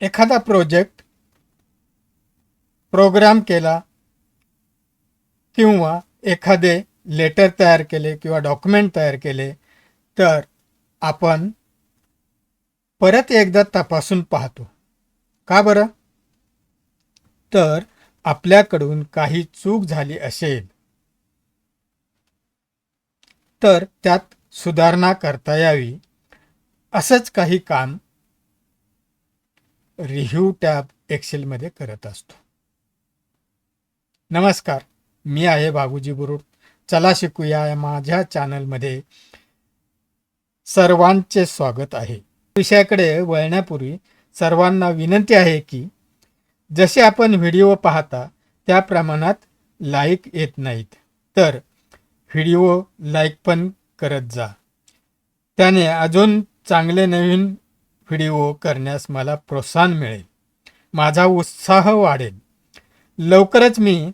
एखादा project programme केला किंवा एखादे लेटर तयार केले किंवा डॉक्युमेंट तयार केले तर आपण परत एकदा तपासून पाहतो. का बरं? तर आपल्याकडून काही चूक झाली असेल तर त्यात सुधारणा करता यावी. असंच काही काम रिव्ह्यू टॅब एक्सेलमध्ये करत असतो. नमस्कार मी आहे बाबूजी बुरुड. चला शिकूया या माझ्या चॅनलमध्ये. सर्वांचे स्वागत आहे. विषयाकडे वळण्यापूर्वी सर्वांना विनंती आहे की जसे आपण व्हिडिओ पाहता त्या प्रमाणात लाईक येत नाहीत तर व्हिडिओ लाईक पण करत जा. त्याने अजून चांगले नवीन व्हिडिओ करण्यास मला प्रोत्साहन मिळेल. माझा उत्साह वाढेल. लवकरच मी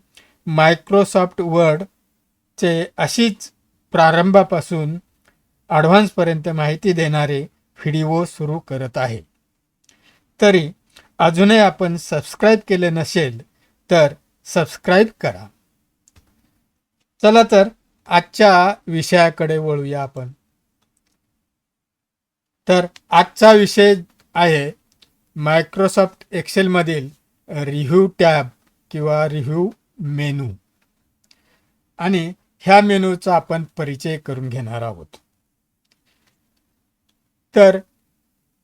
मायक्रोसॉफ्ट वर्डचे अशीच प्रारंभापासून ॲडव्हान्सपर्यंत माहिती देणारे व्हिडिओ सुरू करत आहे. तरी अजूनही आपण सबस्क्राईब केले नसेल तर सबस्क्राईब करा. चला तर आजच्या विषयाकडे वळूया आपण. तर आजचा विषय आहे मायक्रोसॉफ्ट एक्सेलमधील रिव्ह्यू टॅब किंवा रिव्ह्यू मेनू आणि ह्या मेनूचा आपण परिचय करून घेणार आहोत. तर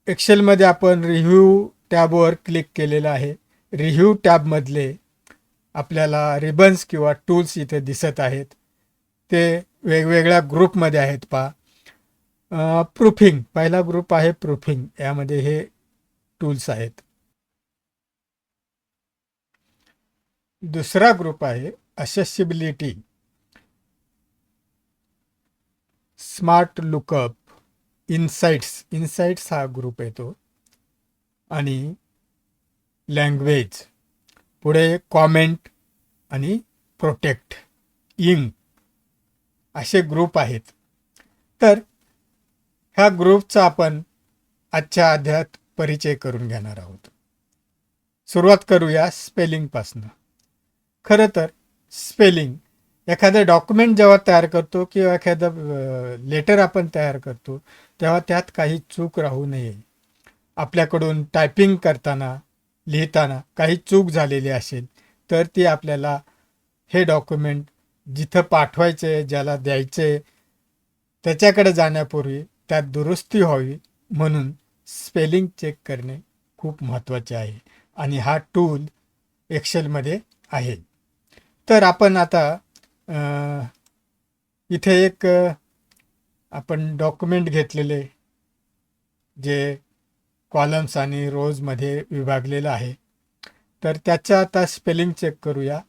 एक्सेलमध्ये आपण रिव्ह्यू टॅबवर क्लिक केलेलं आहे. रिव्ह्यू टॅबमधले आपल्याला रिबन्स किंवा टूल्स इथे दिसत आहेत. ते वेगवेगळ्या ग्रुपमध्ये आहेत पहा. प्रूफिंग पहिला ग्रुप आहे प्रूफिंग यामध्ये हे टूल्स आहेत. दुसरा ग्रुप आहे accessibility smart lookup insights insights हा ग्रुप येतो. आणि लँग्वेज पुढे कॉमेंट आणि प्रोटेक्ट इंग असे ग्रुप आहेत. तर ह्या ग्रुपचा आपण आजच्या अध्यात परिचय करून घेणार आहोत. सुरुवात करूया स्पेलिंगपासनं खरं तर स्पेलिंग एखादं डॉक्युमेंट जेव्हा तयार करतो किंवा एखादं लेटर आपण तयार करतो तेव्हा त्यात काही चूक राहू नये. आपल्याकडून टायपिंग करताना लिहिताना काही चूक झालेली असेल तर ती आपल्याला हे डॉक्युमेंट जिथं पाठवायचे ज्याला द्यायचे त्याच्याकडे जाण्यापूर्वी त्यात दुरुस्ती व्हावी म्हणून स्पेलिंग चेक करणे खूप महत्त्वाचे आहे. आणि हा टूल एक्सेलमध्ये आहे. तर आपण आता इथे एक आपण डॉक्युमेंट घेतलेले जे कॉलम्स आणि रोजमध्ये विभागलेलं आहे. तर त्याचा आता स्पेलिंग चेक करूया.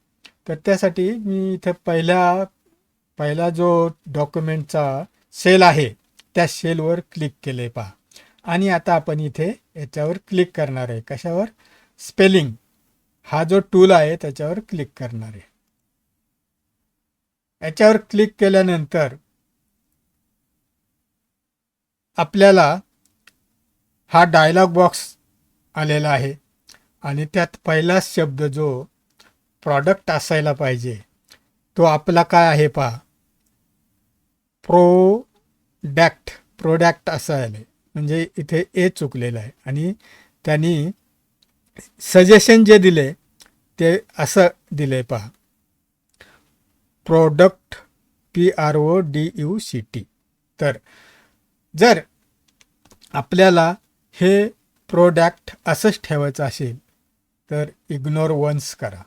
तर त्यासाठी मी इथं पहिला पहिला जो डॉक्युमेंटचा सेल आहे त्या सेलवर क्लिक केले पहा. आणि आता आपण इथे याच्यावर क्लिक करणार आहे. कशावर? स्पेलिंग. हा जो टूल आहे त्याच्यावर क्लिक करणार आहे. याच्यावर क्लिक केल्यानंतर आपल्याला हा डायलॉग बॉक्स आलेला आहे. आणि त्यात पहिला शब्द जो प्रॉडक्ट असायला पाहिजे तो आपला काय आहे पहा? प्रोडॅक्ट प्रोडक्ट आहे म्हणजे इथे ए चुकलेलं आहे. आणि त्यांनी सजेशन जे दिले ते असं दिले पहा. Product P R O D U C T. तर जर आपल्याला हे प्रोडक्ट असंच ठेवायचं असेल तर इग्नोर वन्स करा.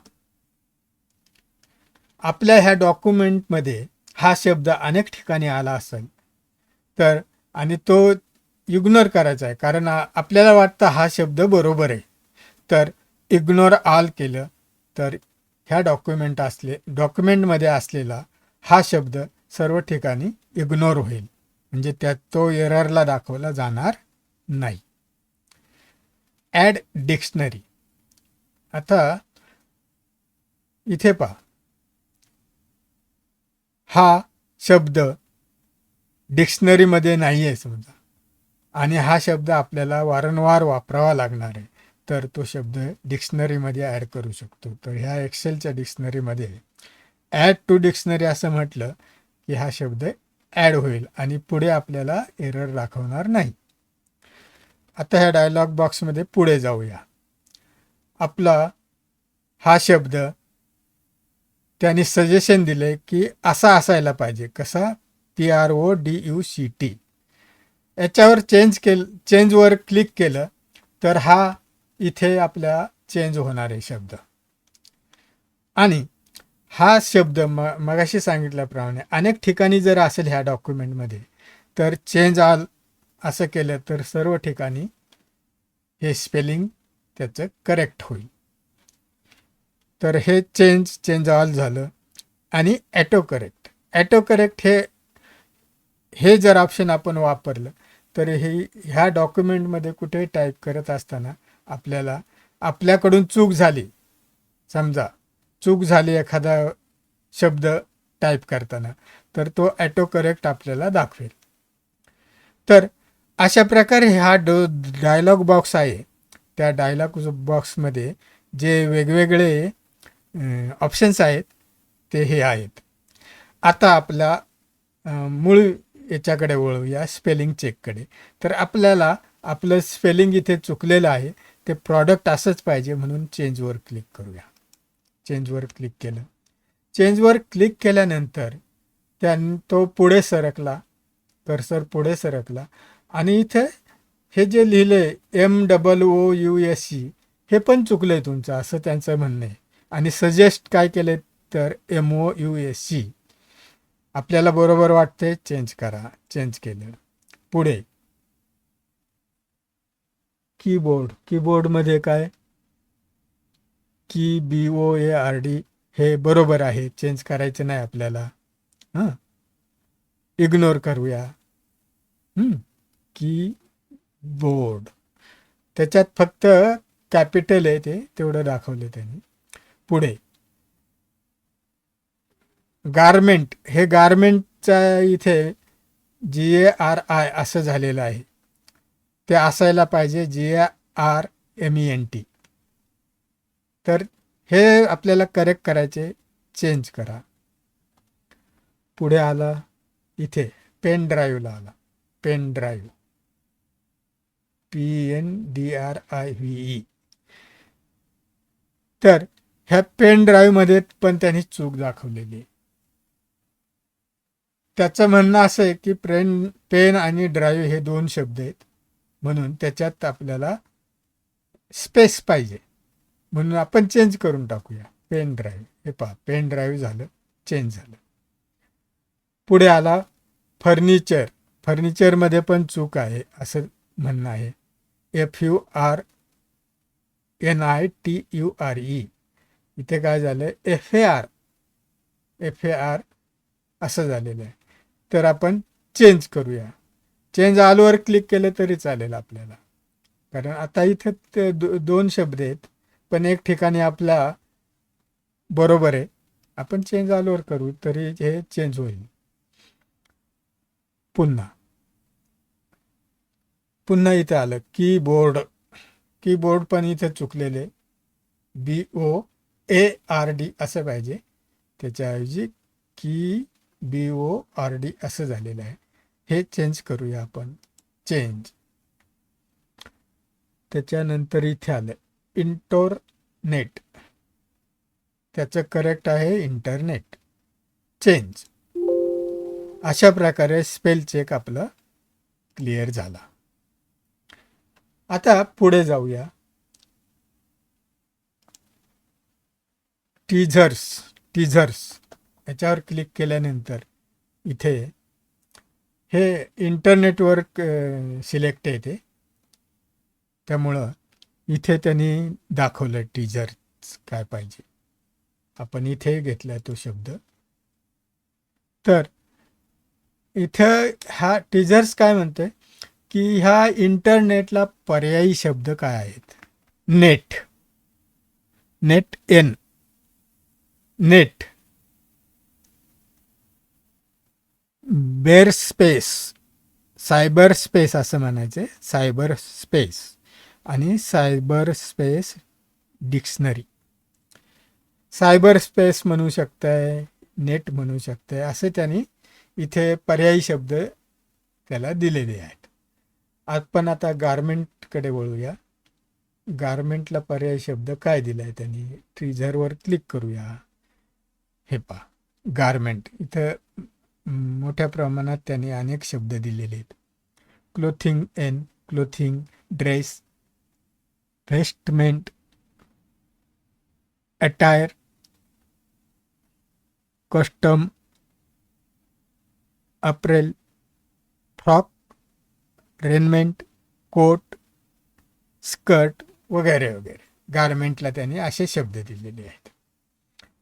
आपल्या ह्या डॉक्युमेंटमध्ये हा शब्द अनेक ठिकाणी आला असेल. तर आणि तो इग्नोर करायचा आहे. कारण आपल्याला वाटतं हा शब्द बरोबर आहे. तर इग्नोर आल केलं तर ह्या डॉक्युमेंट असले डॉक्युमेंटमध्ये असलेला हा शब्द सर्व ठिकाणी इग्नोर होईल. म्हणजे त्यात तो एररला दाखवला जाणार नाही. ॲड डिक्शनरी आता इथे पहा. हा शब्द डिक्शनरीमध्ये नाही आहे समजा. आणि हा शब्द आपल्याला वारंवार वापरावा लागणार आहे. तर तो शब्द डिक्शनरीमध्ये ॲड करू शकतो. तर ह्या एक्सेलच्या डिक्शनरीमध्ये ॲड टू डिक्शनरी असं म्हटलं की हा शब्द ॲड होईल आणि पुढे आपल्याला एरर दाखवणार नाही. आता ह्या डायलॉग बॉक्समध्ये पुढे जाऊया. आपला हा शब्द त्यांनी सजेशन दिले की असा असायला पाहिजे. कसा? T R O D U C T याच्यावर चेंज केल चेंजवर क्लिक केलं तर हा इथे आपल्या चेंज होणार आहे शब्द. आणि हा शब्द म मगाशी सांगितल्याप्रमाणे अनेक ठिकाणी जर असेल ह्या डॉक्युमेंटमध्ये तर चेंज आल असं केलं तर सर्व ठिकाणी हे स्पेलिंग त्याचं करेक्ट होईल. तर हे चेंज चेंज ऑल झालं आणि ॲटो करेक्ट ॲटो करेक्ट हे हे जर ऑप्शन आपण वापरलं तर हे ह्या डॉक्युमेंटमध्ये कुठे टाईप करत असताना आपल्याला आपल्याकडून चूक झाली. समजा चूक झाली एखादा शब्द टाईप करताना तर तो ॲटो करेक्ट आपल्याला दाखवेल. तर अशा प्रकारे हा डो डायलॉग बॉक्स आहे. त्या डायलॉग बॉक्समध्ये जे वेगवेगळे ऑप्शन्स आहेत ते हे आहेत. आता आपला मूळ याच्याकडे वळूया स्पेलिंग चेककडे तर आपल्याला आपलं स्पेलिंग इथे चुकलेलं आहे ते प्रॉडक्ट असंच पाहिजे म्हणून चेंजवर क्लिक करूया. चेंजवर क्लिक केलं. चेंजवर क्लिक केल्यानंतर त्या तो पुढे सरकला कर्सर पुढे सरकला. आणि इथे हे जे लिहिले M double O U S C हे पण चुकलं आहे तुमचं असं त्यांचं म्हणणं आहे. आणि सजेस्ट काय केले तर M O U S C आपल्याला बरोबर वाटते चेंज करा चेंज केलं. पुढे. कीबोर्ड कीबोर्डमध्ये काय? की B O A R D हे बरोबर आहे. चेंज करायचं नाही आपल्याला. हां? इग्नोर करूया. की बोर्ड त्याच्यात फक्त कॅपिटल आहे ते तेवढं दाखवले त्यांनी. पुढे. गारमेंट हे गारमेंटच्या इथे जी ए आर आय असं झालेलं आहे. ते असायला पाहिजे G A R M E N T तर हे आपल्याला करेक्ट करायचे चेंज करा. पुढे आला इथे पेन ड्राईव्हला आला. Pen drive P N D R I V E तर ह्या पेन ड्राईव्हमध्ये पण त्यांनी चूक दाखवलेली आहे. त्याचं म्हणणं असं आहे की पेन पेन आणि ड्राईव्ह हे दोन शब्द आहेत. म्हणून त्याच्यात आपल्याला स्पेस पाहिजे. म्हणून आपण चेंज करून टाकूया. Pen drive. हे पहा पेन ड्राईव्ह झालं चेंज झालं. पुढे आला फर्निचर. फर्निचरमध्ये पण चूक आहे असं म्हणणं आहे. F U R N I T U R E इथे काय झालं? F A R F A R असं झालेलं आहे. तर आपण चेंज करूया. चेंज आलवर क्लिक केलं तरी चालेल आपल्याला. कारण आता इथं दो दोन शब्द आहेत पण एक ठिकाणी आपला बरोबर आहे. आपण चेंज आलवर करू तरी हे चेंज होईल. पुन्हा. पुन्हा इथे आलं. कीबोर्ड कीबोर्ड पण इथे चुकलेले. B O A R D असं पाहिजे. त्याच्याऐवजी की बी ओ आर डी असं झालेलं आहे. हे चेंज करूया आपण. चेंज त्याच्यानंतर इथे आलं. इंटरनेट त्याचं करेक्ट आहे इंटरनेट चेंज अशा प्रकारे स्पेल चेक आपलं क्लिअर झाला. आता पुढे जाऊया. टीझर्स टीझर्स याच्यावर क्लिक केल्यानंतर इथे हे इंटरनेटवर सिलेक्ट आहे ते. त्यामुळं इथे त्यांनी दाखवलं टीजर्स काय पाहिजे. आपण इथे घेतला तो शब्द. तर इथं हा टीजर्स काय म्हणते? की ह्या इंटरनेटला पर्यायी शब्द काय आहेत? Net net N net bare space cyber space असं म्हणायचं सायबर स्पेस आणि cyber space dictionary cyber space म्हणू शकताय नेट म्हणू शकताय असे त्यांनी इथे पर्यायी शब्द त्याला दिलेले आहेत. आपण आता गारमेंटकडे वळूया. गारमेंटला पर्यायी शब्द काय दिलाय त्यांनी? ट्रिझरवर क्लिक करूया. हे पा गारमेंट इथं मोठ्या प्रमाणात त्यांनी अनेक शब्द दिलेले आहेत. Clothing N clothing dress vestment attire custom apparel frock raiment coat skirt वगैरे वगैरे. गारमेंटला त्यांनी असे शब्द दिलेले आहेत.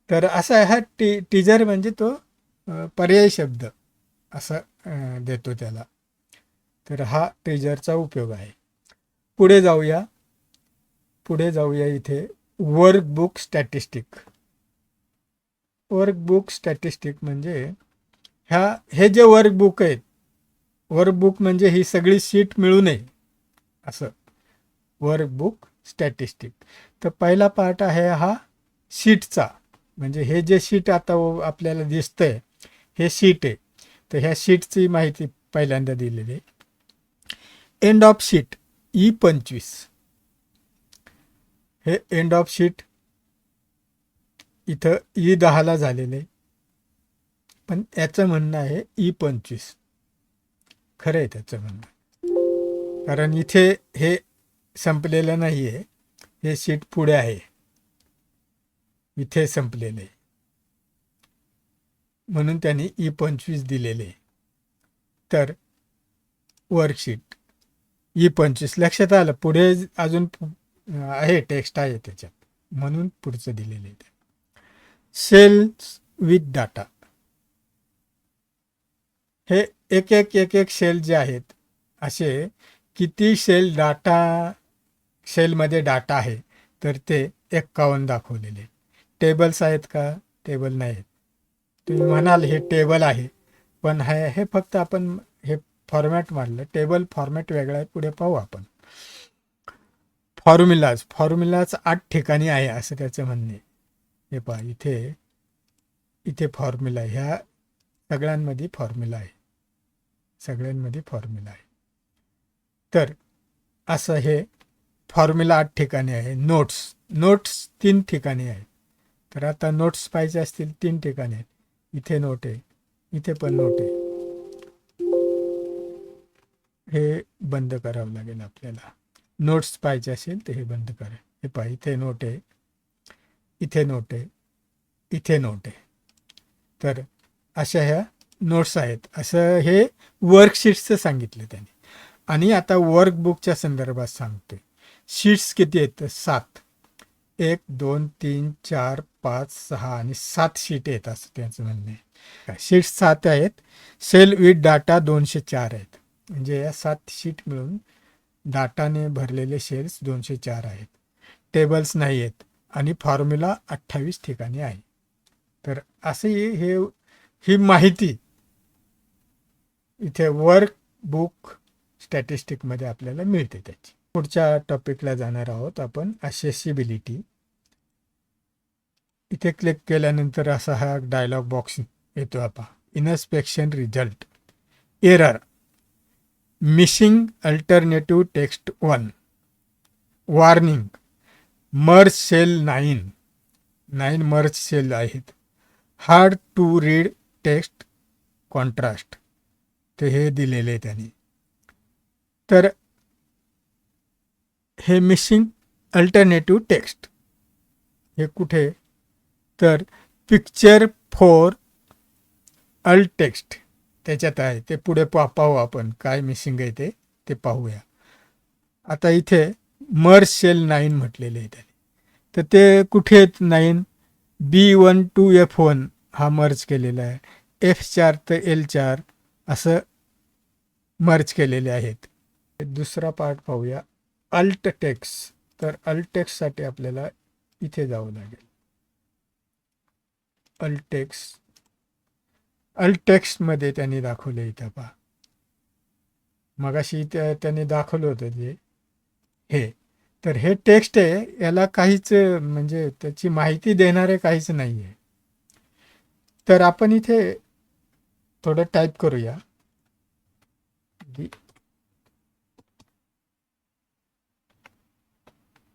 तर असा हा टी टीजर म्हणजे तो पर्यायी शब्द असं देतो त्याला. तर हा ट्रेजरचा उपयोग आहे. पुढे जाऊया. पुढे जाऊया इथे. Workbook statistic. वर्कबुक स्टॅटिस्टिक म्हणजे ह्या हे जे वर्कबुक आहेत वर्कबुक म्हणजे ही सगळी शीट मिळू नये असं. Workbook statistic. तर पहिला पार्ट आहे हा शीटचा. म्हणजे हे जे शीट आता आपल्याला दिसतंय हे शीट आहे. तर ह्या शीटची माहिती पहिल्यांदा दिलेली आहे. एंड ऑफ शीट ई पंचवीस. हे एंड ऑफ शीट इथं e ई दहाला झालेले पण याचं म्हणणं आहे ई पंचवीस. खरं आहे त्याचं म्हणणं. कारण इथे हे संपलेलं नाही आहे हे शीट पुढे आहे. इथे संपलेलं आहे. म्हणून त्यांनी ई पंचवीस दिलेले. तर वर्कशीट ई पंचवीस लक्षात आलं. पुढे अजून आहे टेक्स्ट आहे त्याच्यात. म्हणून पुढचं दिलेलं आहे सेल्स विथ डाटा हे एक एक एक एक सेल जे आहेत असे किती सेल डाटा सेलमध्ये डाटा आहे तर ते एक्कावन्न दाखवलेले. टेबल्स आहेत का? टेबल नाही आहेत तुम्ही म्हणाल हे टेबल आहे. पण हे हे फक्त आपण हे फॉर्मॅट मांडलं. टेबल फॉर्मॅट वेगळा आहे. पुढे पाहू आपण. फॉर्म्युलाज फॉर्म्युलाज आठ ठिकाणी आहे असं त्याचं म्हणणे. हे पहा इथे इथे फॉर्म्युला ह्या सगळ्यांमध्ये फॉर्म्युला आहे. सगळ्यांमध्ये फॉर्म्युला आहे. तर असं हे फॉर्म्युला आठ ठिकाणी आहे. नोट्स नोट्स तीन ठिकाणी आहेत तर आता नोट्स पाहिजे असतील तीन ठिकाणी आहेत. इथे नोट आहे इथे पण नोट. आहे हे बंद करावं लागेल आपल्याला. नोट्स पाहिजे असेल तर हे बंद करा. हे पहा इथे नोट आहे इथे नोट आहे इथे नोट. आहे तर अशा ह्या नोट्स आहेत. असं हे वर्कशीट्सचं सांगितलं त्याने. आणि आता वर्कबुकच्या संदर्भात सांगतोय. शीट्स किती आहेत? सात. एक दोन तीन चार पाच सहा आणि सात शीट आहेत असं त्यांचं म्हणणं आहे. शीट्स सात आहेत. सेल विथ डाटा दोनशे चार आहेत. म्हणजे या सात शीट मिळून डाटाने भरलेले शेल्स दोनशे चार आहेत. टेबल्स नाही आहेत आणि फॉर्म्युला अठ्ठावीस ठिकाणी आहे. तर असे हे ही माहिती इथे वर्क बुक स्टॅटिस्टिकमध्ये आपल्याला मिळते त्याची. पुढच्या टॉपिकला जाणार आहोत आपण असेसिबिलिटी इथे क्लिक केल्यानंतर असा हा डायलॉग बॉक्स येतो आपा. Inspection result error missing alternative text one warning merge cell nine nine merge cell आहेत. Hard to read text contrast ते हे दिलेले आहे त्यांनी. तर हे मिसिंग अल्टरनेटिव्ह टेक्स्ट हे कुठे? तर पिक्चर फोर अल्ट टेक्स्ट त्याच्यात आहे. ते पुढे पा पाहू आपण. काय मिसिंग आहे ते. ते पाहूया. आता इथे मर सेल नाईन म्हटलेले आहे त्याने. तर ते कुठे आहेत? Nine B one two F one हा मर्ज केलेला आहे. एफ चार तर एल चार. असं मर्ज केलेले आहेत. दुसरा पार्ट पाहूया. अल्ट टेक्स तर अल्ट टेक्ससाठी आपल्याला इथे जावं लागेल. अल्टेक्स अल्टेक्समध्ये त्यांनी दाखवलं इथं पहा. मगाशी त्या त्यांनी दाखवलं होतं जे हे. तर हे टेक्स्ट आहे याला काहीच म्हणजे त्याची माहिती देणारे काहीच नाही आहे तर आपण इथे थोडं टाईप करूया. दी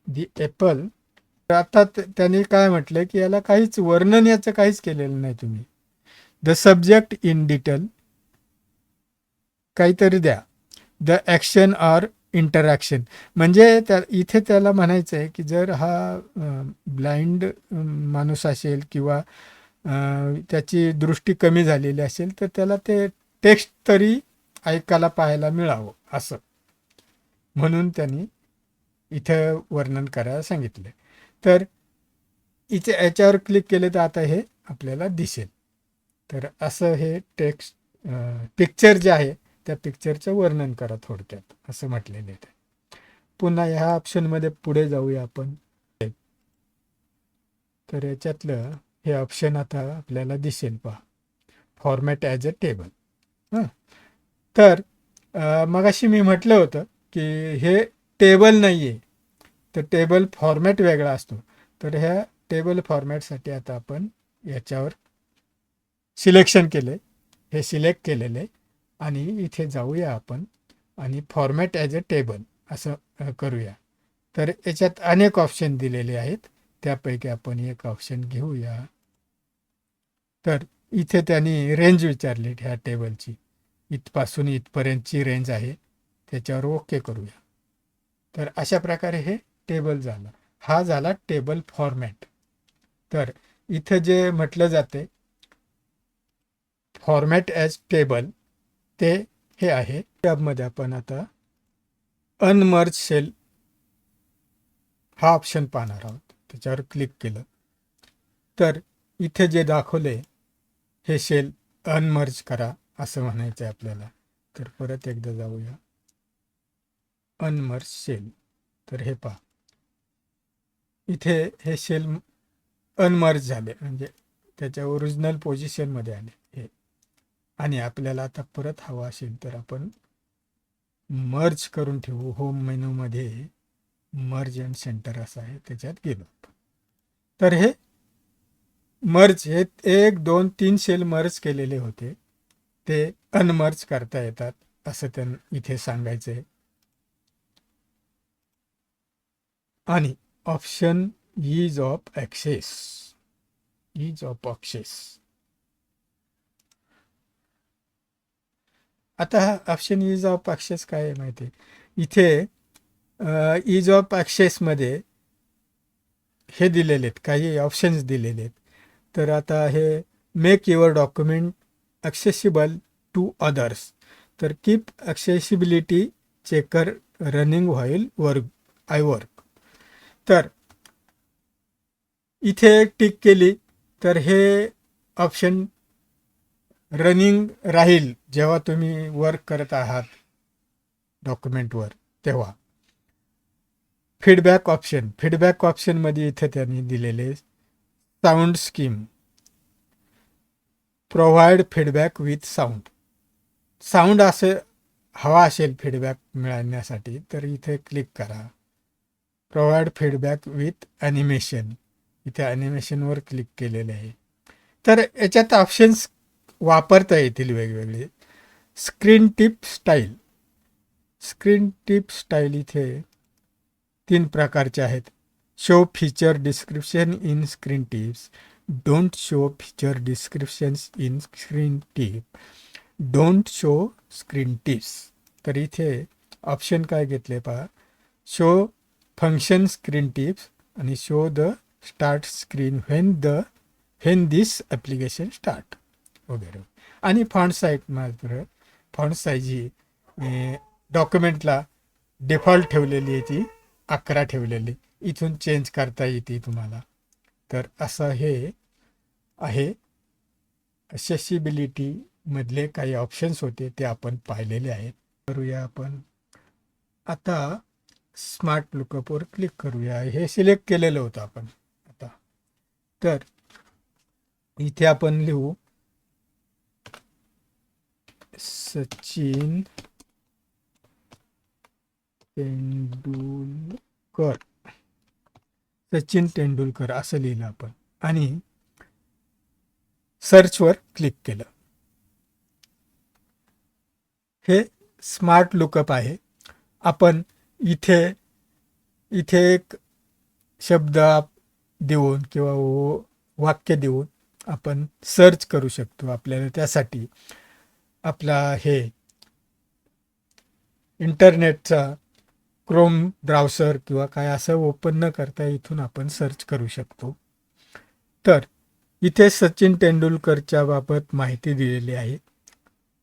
दी एपल आता त्यांनी काय म्हटलं की याला काहीच वर्णन याचं काहीच केलेलं नाही तुम्ही. द सब्जेक्ट इन डिटेल काहीतरी द्या. द ॲक्शन ऑर इंटरॅक्शन म्हणजे त्या इथे त्याला म्हणायचं आहे की जर हा ब्लाइंड माणूस असेल किंवा त्याची दृष्टी कमी झालेली असेल तर त्याला ते टेक्स्ट तरी ऐकायला पाहायला मिळावं असं. म्हणून त्यांनी इथं वर्णन करायला सांगितलं तर इथे याच्यावर क्लिक केले तर आता हे आपल्याला दिसेल. तर असं हे टेक्स्ट पिक्चर जे आहे त्या पिक्चरचं वर्णन करा थोडक्यात असं म्हटलेले ते पुन्हा ह्या ऑप्शनमध्ये पुढे जाऊया आपण. तर याच्यातलं हे ऑप्शन आता आपल्याला दिसेल पहा. फॉर्मॅट ॲज अ टेबल हां. तर मगाशी मी म्हटलं होतं की हे टेबल नाही आहे तर टेबल फॉर्मॅट वेगळा असतो. तर ह्या टेबल फॉर्मॅटसाठी आता आपण याच्यावर सिलेक्शन केले हे सिलेक्ट केलेले आणि इथे जाऊया आपण आणि फॉर्मॅट ॲज अ टेबल असं करूया. तर याच्यात अनेक ऑप्शन दिलेले आहेत. त्यापैकी आपण एक ऑप्शन घेऊया. तर इथे त्यांनी रेंज विचारली ह्या टेबलची इथपासून इथपर्यंतची रेंज आहे. त्याच्यावर ओके करूया. तर अशा प्रकारे हे टेबल झालं. हा झाला टेबल फॉर्मॅट तर इथं जे म्हटलं जाते फॉर्मॅट ॲज टेबल ते हे आहे. टॅबमध्ये आपण आता अनमर्ज सेल हा ऑप्शन पाहणार आहोत. त्याच्यावर क्लिक केलं. तर इथे जे दाखवले हे सेल अनमर्ज करा असं म्हणायचं आहे आपल्याला. तर परत एकदा जाऊया. अनमर्ज सेल तर हे पहा. इथे हे सेल अनमर्ज झाले. म्हणजे त्याच्या ओरिजिनल पोझिशनमध्ये आले हे. आणि आपल्याला आता परत हवा असेल तर आपण मर्ज करून ठेवू. होम मेनूमध्ये मर्ज अँड सेंटर असं आहे त्याच्यात गेलो तर हे मर्ज हे एक दोन तीन सेल मर्ज केलेले होते. ते अनमर्ज करता येतात असं त्यां इथे सांगायचं आहे आणि option ease of access. Ease of access आता हा ऑप्शन इज ऑफ ॲक्सेस काय आहे माहिती आहे? इथे ईज ऑफ ॲक्सेसमध्ये हे दिलेले आहेत काही ऑप्शन्स दिलेले आहेत. तर आता हे make your document accessible to others तर keep accessibility checker running while work I work तर इथे एक टिक केली तर हे ऑप्शन रनिंग राहील जेव्हा तुम्ही वर्क करत आहात डॉक्युमेंटवर तेव्हा. फीडबॅक ऑप्शन फीडबॅक ऑप्शनमध्ये इथे त्यांनी दिलेले sound scheme provide feedback with sound sound असं हवा असेल फीडबॅक मिळण्यासाठी तर इथे क्लिक करा. प्रोव्हाइड फीडबॅक विथ ॲनिमेशन इथे ॲनिमेशनवर क्लिक केलेले आहे. तर याच्यात ऑप्शन्स वापरता येतील वेगवेगळे. Screen tip style screen tip style इथे तीन प्रकारचे आहेत. Show feature description in screen tips don't show feature descriptions in screen tip don't show screen tips तर इथे ऑप्शन काय घेतले पहा? शो फंक्शन स्क्रीन टिप्स आणि show the start screen when the when this application start वगैरे. आणि font size मात्र font size ही डॉक्युमेंटला डिफॉल्ट ठेवलेली आहे ती अकरा ठेवलेली. इथून चेंज करता येते तुम्हाला. तर असं हे आहे. accessibility मधले काही ऑप्शन्स होते ते आपण पाहिलेले आहेत. करूया आपण. आता स्मार्ट लुकअपवर क्लिक करूया. हे सिलेक्ट केलेलं होतं आपण. आता. तर इथे आपण लिहू. सचिन तेंडुलकर. सचिन तेंडुलकर असं लिहिलं आपण. आणि सर्चवर क्लिक केलं. हे स्मार्ट लुकअप आहे. आपण इथे इथे एक शब्द आप- देऊन किंवा वो- वाक्य देऊन आपण सर्च करू शकतो आपल्याला त्यासाठी. आपला हे इंटरनेटचा क्रोम ब्राउसर किंवा काय असं ओपन न करता इथून आपण सर्च करू शकतो. तर इथे सचिन तेंडुलकरच्या बाबत माहिती दिलेली आहे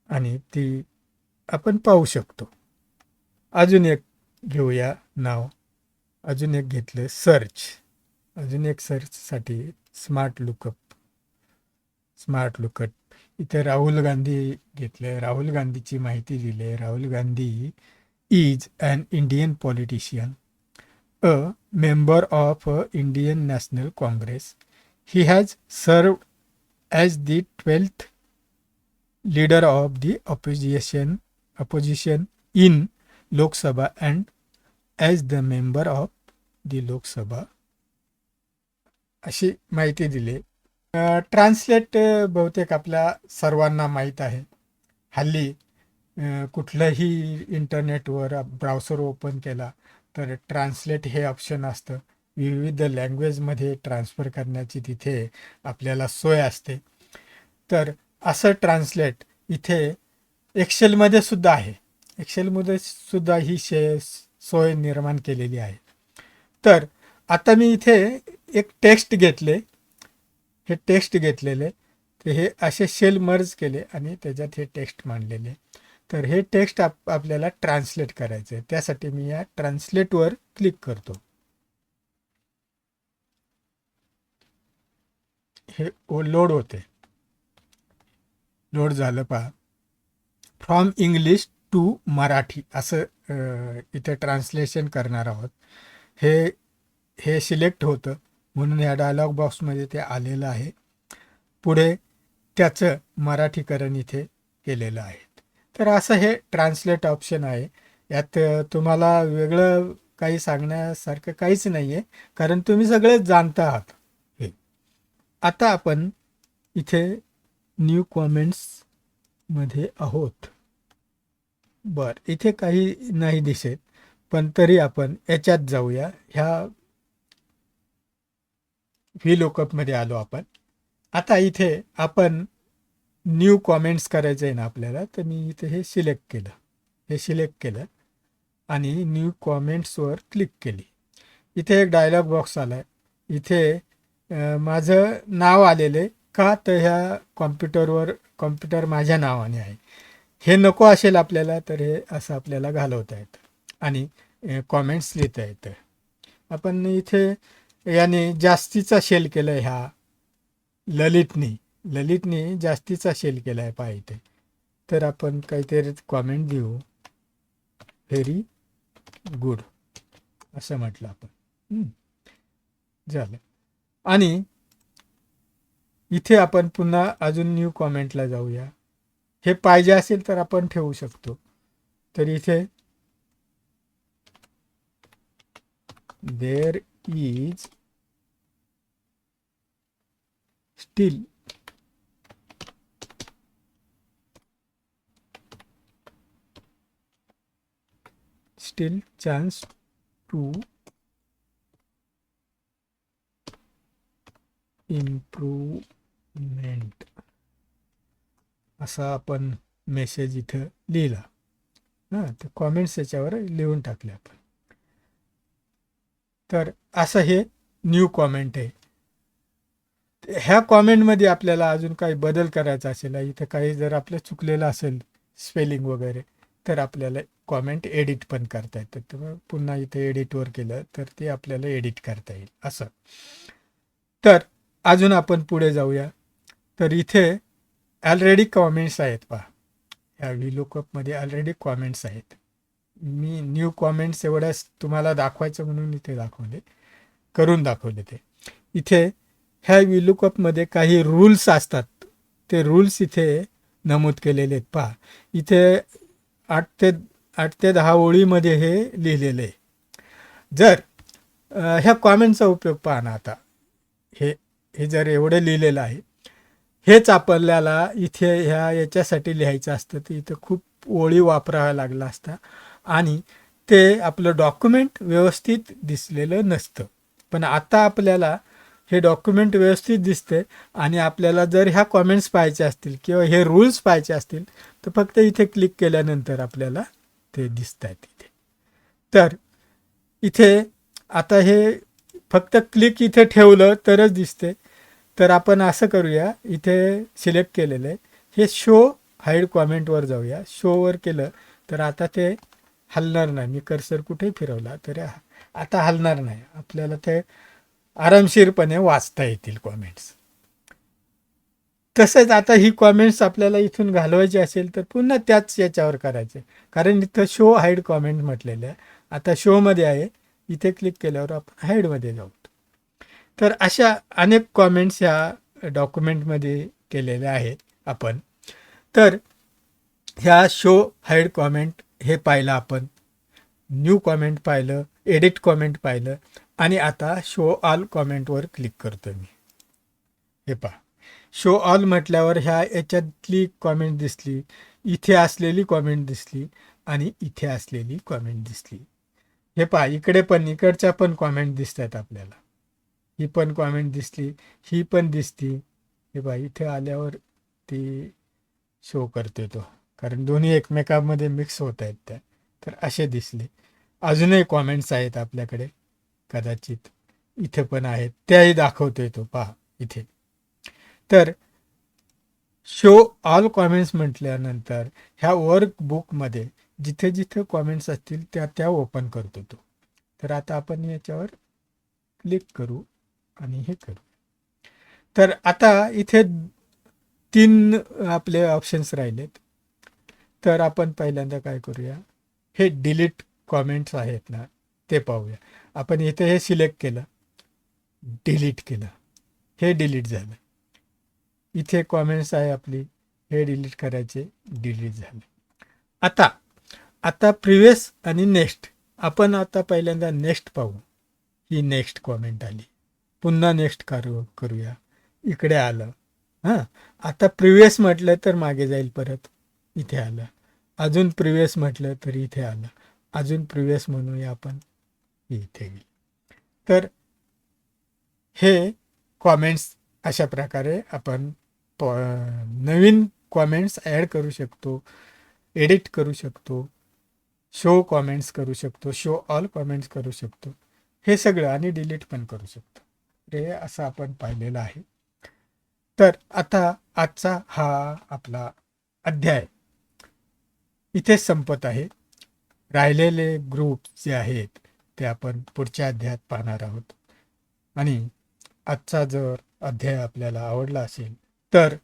आणि ती आपण पाहू शकतो. अजून एक घेऊया नाव. अजून एक घेतलं सर्च अजून एक सर्चसाठी स्मार्ट लुकअप स्मार्ट लुकअप इथे राहुल गांधी घेतलं राहुल गांधीची माहिती दिली आहे Rahul Gandhi is an Indian politician a member of Indian National Congress he has served as the twelfth leader of the opposition opposition in Lok Sabha and as the member of the Lok Sabha अशी माहिती दिली. Translate बहुतेक आपल्या सर्वांना माहीत आहे. हल्ली कुठलंही इंटरनेटवर ब्राउसर ओपन केला तर ट्रान्सलेट हे ऑप्शन असतं. विविध लँग्वेजमध्ये ट्रान्सफर करण्याची तिथे आपल्याला सोय असते. तर असं ट्रान्सलेट इथे एक्सेलमध्ये सुद्धा आहे. एक्सेलमध्ये सुद्धा ही शे सोय निर्माण केलेली आहे. तर आता मी इथे एक टेक्स्ट घेतले. हे टेक्स्ट घेतलेले. ते हे असे शेल मर्ज केले आणि त्याच्यात हे टेक्स्ट मांडलेले. तर हे टेक्स्ट आप आपल्याला ट्रान्सलेट करायचं आहे. त्यासाठी मी या ट्रान्सलेटवर क्लिक करतो. हे लोड होते. लोड झालं पहा. फ्रॉम इंग्लिश टू मराठी असं इथे ट्रान्सलेशन करणार आहोत. हे हे सिलेक्ट होतं म्हणून या डायलॉग बॉक्समध्ये ते आलेलं आहे. पुढे त्याचं मराठीकरण इथे केलेलं आहे. तर असं हे ट्रान्सलेट ऑप्शन आहे. यात तुम्हाला वेगळं काही सांगण्यासारखं काहीच नाही आहे कारण तुम्ही सगळेच जाणता आहात. हे. आता आपण इथे न्यू कॉमेंट्समध्ये आहोत. बर इथे काही नाही दिसेल पण तरी आपण याच्यात जाऊया. ह्या व्ही लोकअपमध्ये आलो आपण. आता इथे आपण न्यू कॉमेंट्स करायचं आहे ना आपल्याला तर मी इथे हे सिलेक्ट केलं. हे सिलेक्ट केलं आणि न्यू कॉमेंट्सवर क्लिक केली. इथे एक डायलॉग बॉक्स आला आहे इथे माझं नाव आलेलं आहे. का तर ह्या कॉम्प्युटरवर कॉम्प्युटर माझ्या नावाने आहे. हे नको असेल आपल्याला तर हे असं आपल्याला घालवता येतं. आणि कॉमेंट्स लिहिता येतं. आपण इथे याने जास्तीचा शेल केला आहे ह्या ललितनी ललितनी जास्तीचा शेल केला आहे पहा इथे. तर आपण काहीतरी कॉमेंट देऊ. व्हेरी गुड असं म्हटलं आपण. झालं. आणि इथे आपण पुन्हा अजून न्यू कॉमेंटला जाऊया. हे पाहिजे असेल तर आपण ठेवू शकतो. तर इथे there is still still chance to improvement असा आपण मेसेज इथं लिहिला. हां तर कॉमेंट्स याच्यावर लिहून टाकले आपण. तर असं हे न्यू कॉमेंट आहे. ह्या कॉमेंटमध्ये आपल्याला अजून काही बदल करायचा असेल इथं काही जर आपलं चुकलेलं असेल स्पेलिंग वगैरे तर आपल्याला कॉमेंट एडिट पण करता येतं. तर पुन्हा इथे एडिटवर केलं तर ते आपल्याला एडिट करता येईल. असं. तर अजून आपण पुढे जाऊया. तर इथे ऑलरेडी कॉमेंट्स आहेत पहा. ह्या व्ही लुकअपमध्ये ऑलरेडी कॉमेंट्स आहेत. मी न्यू कॉमेंट्स एवढ्याच तुम्हाला दाखवायचं म्हणून इथे दाखवले. करून दाखवले ते. इथे ह्या व्ही लुकअपमध्ये काही रूल्स असतात. ते रूल्स इथे नमूद केलेले आहेत पहा. इथे आठ ते आठ ते दहा ओळीमध्ये हे लिहिलेलं आहे. जर ह्या कॉमेंटचा उपयोग पहा ना आता. हे हे जर एवढं लिहिलेलं आहे हेच आपल्याला इथे ह्या याच्यासाठी लिहायचं असतं. तर इथं खूप ओळी वापराव्या लागला असता. आणि ते आपलं डॉक्युमेंट व्यवस्थित दिसलेलं नसतं. पण आता आपल्याला हे डॉक्युमेंट व्यवस्थित दिसते आणि आपल्याला जर ह्या कॉमेंट्स पाहायचे असतील किंवा हे रूल्स पाहायचे असतील तर फक्त इथे क्लिक केल्यानंतर आपल्याला ते दिसत आहेत इथे. तर इथे आता हे फक्त क्लिक इथे ठेवलं तरच दिसते तर आपण असं करूया इथे सिलेक्ट केलेलं आहे. हे शो हाईड कॉमेंटवर जाऊया. शोवर केलं तर आता ते हलणार नाही. मी कर्सर कुठेही फिरवला तरी आता हलणार नाही. आपल्याला ते आरामशीरपणे वाचता येतील कॉमेंट्स तसंच आता ही कॉमेंट्स आपल्याला इथून घालवायची असेल तर पुन्हा त्याच याच्यावर करायचे. कारण इथं शो हाईड कॉमेंट म्हटलेलं आहे. आता शोमध्ये आहे. इथे क्लिक केल्यावर आपण हाईडमध्ये जाऊ. तर अशा अनेक कॉमेंट्स ह्या डॉक्युमेंटमध्ये केलेल्या आहेत आपण. तर ह्या शो हाईड कॉमेंट हे पाहिलं आपण. न्यू कॉमेंट पाहिलं एडिट कॉमेंट पाहिलं आणि आता शो ऑल कॉमेंटवर क्लिक करतो मी. हे पहा. शो ऑल म्हटल्यावर ह्या याच्यातली कॉमेंट दिसली इथे असलेली कॉमेंट दिसली आणि इथे असलेली कॉमेंट दिसली. हे पहा इकडे पण इकडच्या पण कॉमेंट दिसत आहेत आपल्याला. ही पण कॉमेंट दिसली ही पण दिसती. हे बा इथे आल्यावर ती शो करते तो. कारण दोन्ही एकमेकांमध्ये मिक्स होत आहेत त्या. तर असे दिसले. अजूनही कॉमेंट्स आहेत आपल्याकडे. कदाचित इथे पण आहेत. त्याही दाखवतोय तो. पहा इथे. तर शो ऑल कॉमेंट्स म्हटल्यानंतर ह्या वर्कबुकमध्ये जिथे जिथे कॉमेंट्स असतील त्या त्या ओपन करतो तो. तर आता आपण याच्यावर क्लिक करू. आणि हे करू. तर आता इथे तीन आपले ऑप्शन्स राहिलेत. तर आपण पहिल्यांदा काय करूया? हे डिलीट कॉमेंट्स आहेत ना ते पाहूया. आपण इथे हे सिलेक्ट केलं. डिलीट केलं. हे डिलीट झालं. इथे कॉमेंट्स आहे आपली. हे डिलीट करायचे डिलीट झाले. आता आता प्रिव्हियस आणि नेक्स्ट आपण आता पहिल्यांदा नेक्स्ट पाहू. ही नेक्स्ट कॉमेंट आली. पुन्हा नेक्स्ट करू करूया. इकडे आलं. हां? आता प्रिव्हियस म्हटलं तर मागे जाईल परत. इथे आलं. अजून प्रिव्हियस म्हटलं तर इथे आलं. अजून प्रिव्हियस म्हणूया आपण. इथे येईल. तर हे कॉमेंट्स अशा प्रकारे आपण नवीन कॉमेंट्स ॲड करू शकतो एडिट करू शकतो शो कॉमेंट्स करू शकतो शो ऑल कॉमेंट्स करू शकतो. हे सगळं आणि डिलीट पण करू शकतो. हे असं आपण पाहिलेलं आहे. तर आता आजचा हा आपला अध्याय इथेच संपत आहे. राहिलेले ग्रुप जे आहेत ते आपण पुढच्या अध्यायात पाहणार आहोत. आणि आजचा जर अध्याय आपल्याला आवडला असेल तर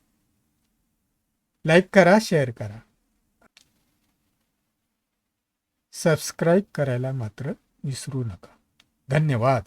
लाईक करा शेअर करा. सबस्क्राईब करायला मात्र विसरू नका. धन्यवाद.